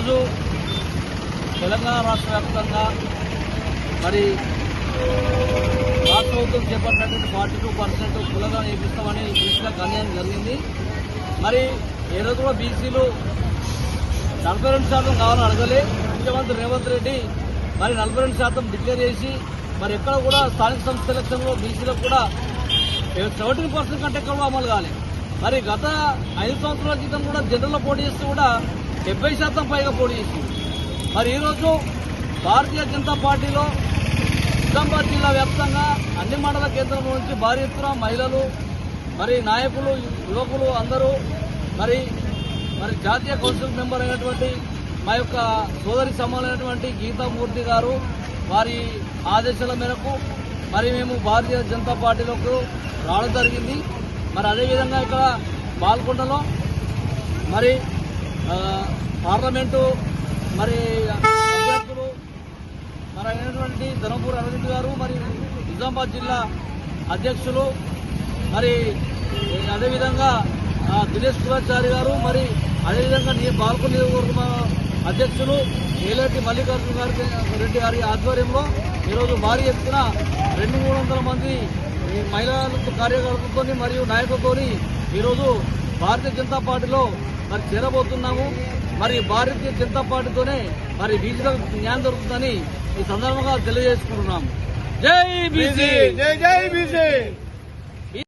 ఈరోజు తెలంగాణ రాష్ట్ర వ్యాప్తంగా మరి రాష్ట్ర ప్రభుత్వం చేపట్టినటువంటి ఫార్టీ టూ పర్సెంట్ కులగా నేర్పిస్తామని బీసీలకు అన్యాయం జరిగింది. మరి ఏ రోజు కూడా బీసీలు నలభై రెండు శాతం కావాలని అడగలే. ముఖ్యమంత్రి రేవంత్ రెడ్డి మరి నలభై రెండు శాతం డిక్లేర్ చేసి మరి ఎక్కడ కూడా స్థానిక సంస్థ ఎలక్షన్లో బీసీలకు కూడా సెవెంటీన్ పర్సెంట్ కంటే ఎక్కువ అమలు కాలేదు మరి గత ఐదు సంవత్సరాల క్రితం కూడా జనరల్లో పోటీ చేస్తూ కూడా డెబ్బై శాతం పైగా పోటీ చేసింది మరి ఈరోజు భారతీయ జనతా పార్టీలో నిజామాబాద్ జిల్లా వ్యాప్తంగా అన్ని మండల కేంద్రం నుంచి భారీ ఎత్తున మహిళలు మరి నాయకులు యువకులు అందరూ మరి మరి జాతీయ కౌన్సిల్ మెంబర్ అయినటువంటి మా యొక్క సోదరి సమానమైనటువంటి గీతామూర్తి గారు వారి ఆదేశాల మేరకు మరి మేము భారతీయ జనతా పార్టీలోకి రావడం జరిగింది. మరి అదేవిధంగా ఇక్కడ బాల్కొండలో మరి పార్లమెంటు మరి అభ్యర్థులు మరి అయినటువంటి ధర్మపూర్ అరవింద్ గారు మరి నిజామాబాద్ జిల్లా అధ్యక్షులు మరి అదేవిధంగా దినేష్ కులాచారి గారు మరి అదేవిధంగా నీ బాల్కొండ నియోజకవర్గ అధ్యక్షులు ఏలేటి మల్లికార్జున గారి రెడ్డి గారి ఆధ్వర్యంలో ఈరోజు భారీ ఎత్తున రెండు మూడు వందల మంది ఈ మహిళలకు కార్యకర్తలతో మరియు నాయకులతో ఈరోజు భారతీయ జనతా పార్టీలో మరి చేరబోతున్నాము. మరి భారతీయ జనతా పార్టీతోనే మరి బీసీలకు న్యాయం దొరుకుతుందని ఈ సందర్భంగా తెలియజేసుకుంటున్నాము. జై బీసీ జై జై బీసీ